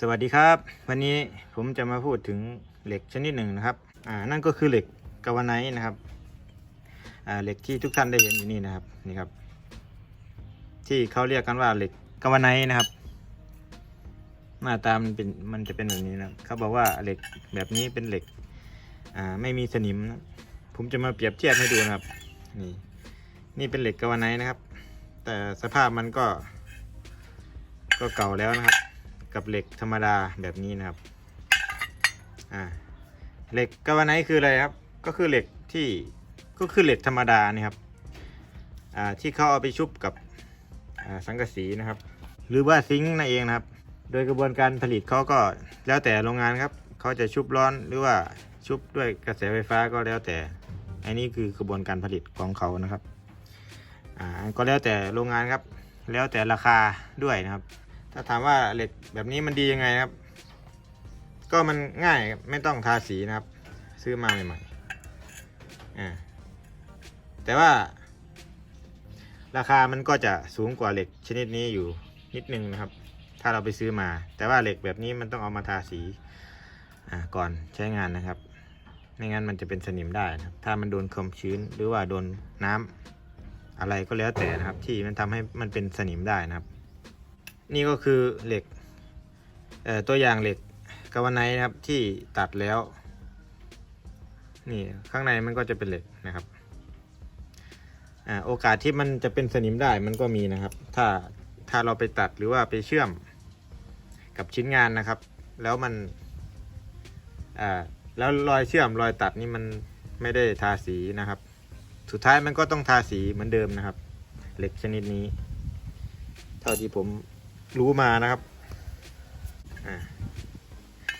สวัสดีครับ วันนี้ผมจะมาพูดถึงเหล็กชนิดหนึ่งนะครับอ่านั่นก็คือเหล็กกาวไนนะครับอ่าเหล็กที่ทุกท่านได้เห็นอยู่นี่นะครับนี่ครับ ที่เขาเรียกกันว่าเหล็กกาวไนนะครับ หน้าตามันเป็นมันจะเป็นแบบนี้นะเขาบอกว่าเหล็กแบบนี้เป็นเหล็กอ่าไม่มีสนิมนะผมจะมาเปรียบเทียบให้ดูนะครับนี่นี่เป็นเหล็กกาวไนนะครับ แต่สภาพมันก็ก็เก่าแล้วนะครับ กับเหล็กธรรมดาแบบนี้นะครับอ่าเหล็กกาวไนท์คืออะไรครับ ก็คือเหล็กที่ก็คือเหล็กธรรมดานี่ครับอ่าที่เขาเอาไปชุบกับสังกะสีนะครับ หรือว่าซิงค์นั่นเองนะครับ โดยกระบวนการผลิตเขาก็แล้วแต่โรงงานครับเขาจะชุบร้อนหรือว่าชุบด้วยกระแสไฟฟ้าก็แล้วแต่ อันนี้คือกระบวนการผลิตของเขานะครับอ่าก็แล้วแต่โรงงานครับ แล้วแต่ราคาด้วยนะครับ ถ้าถามว่าเหล็กแบบนี้มันดียังไงครับ ก็มันง่ายไม่ต้องทาสีนะครับ ซื้อมาใหม่ๆอ่าแต่ว่า ราคามันก็จะสูงกว่าเหล็กชนิดนี้อยู่นิดนึงนะครับ ถ้าเราไปซื้อมา แต่ว่าเหล็กแบบนี้มันต้องเอามาทาสีอ่าก่อนใช้งานนะครับ ไม่งั้นมันจะเป็นสนิมได้นะครับ ถ้ามันโดนความชื้นหรือว่าโดนน้ำอะไรก็แล้วแต่นะครับ ที่มันทำให้มันเป็นสนิมได้นะครับ นี่ก็คือเหล็กตัวอย่างเหล็กกาวไนท์นะครับที่ตัดแล้ว นี่ข้างในมันก็จะเป็นเหล็กนะครับอโอกาสที่มันจะเป็นสนิมได้มันก็มีนะครับ ถ้าถ้าเราไปตัดหรือว่าไปเชื่อมกับชิ้นงานนะครับ แล้วมันแล้วรอยเชื่อมรอยตัดนี่มันไม่ได้ทาสีนะครับ สุดท้ายมันก็ต้องทาสีเหมือนเดิมนะครับ เหล็กชนิดนี้ เท่าที่ผม รู้มานะครับ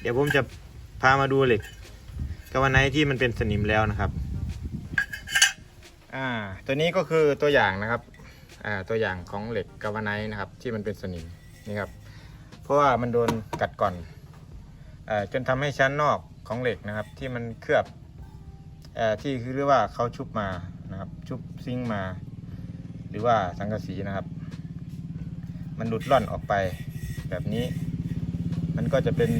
เดี๋ยวผมจะพามาดูเหล็กกาวไนท์ที่มันเป็นสนิมแล้วนะครับ อ่า ตัวนี้ก็คือตัวอย่างนะครับ อ่า ตัวอย่างของเหล็กกาวไนท์นะครับ ที่มันเป็นสนิมนี่ครับ เพราะว่ามันโดนกัดก่อนอ่าจนทำให้ชั้นนอกของเหล็กนะครับ ที่มันเคลือบอ่อที่คือเรียกว่าเขาชุบมานะครับ ชุบซิงมา หรือว่าสังกะสีนะครับ มันหลุดล่อนออกไปแบบนี้ มันก็จะเป็น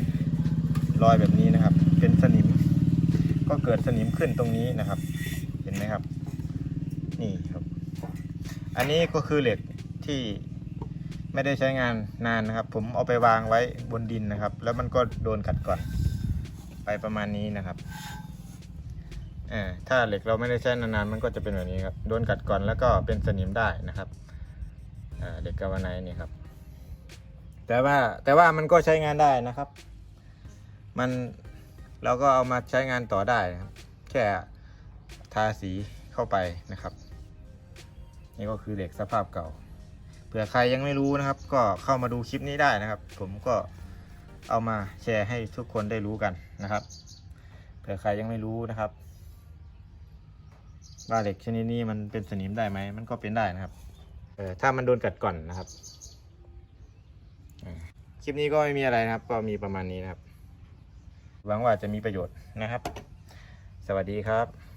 รอยแบบนี้นะครับ เป็นสนิม ก็เกิดสนิมขึ้นตรงนี้นะครับ เห็นไหมครับ นี่ครับ อันนี้ก็คือเหล็กที่ไม่ได้ใช้งานนานนะครับ ผมเอาไปวางไว้บนดินนะครับ แล้วมันก็โดนกัดก่อน ไปประมาณนี้นะครับถ้าเหล็กเราไม่ได้ใช้นานๆ มันก็จะเป็นแบบนี้ครับ โดนกัดก่อนแล้วก็เป็นสนิมได้นะครับ เหล็กกาวาไนท์นี่ครับ แต่ว่าแต่ว่ามันก็ใช้งานได้นะครับ มันเราก็เอามาใช้งานต่อได้นะครับ แค่ทาสีเข้าไปนะครับ นี่ก็คือเหล็กสภาพเก่าเผื่อใครยังไม่รู้นะครับ ก็เข้ามาดูคลิปนี้ได้นะครับ ผมก็เอามาแชร์ให้ทุกคนได้รู้กันนะครับเผื่อใครยังไม่รู้นะครับว่าเหล็กชนิดนี้มันเป็นสนิมได้ไหมมันก็เป็นได้นะครับ เออถ้ามันโดนกัดก่อนนะครับคลิปนี้ก็ไม่มีอะไรนะครับ ก็มีประมาณนี้นะครับ หวังว่าจะมีประโยชน์นะครับ สวัสดีครับ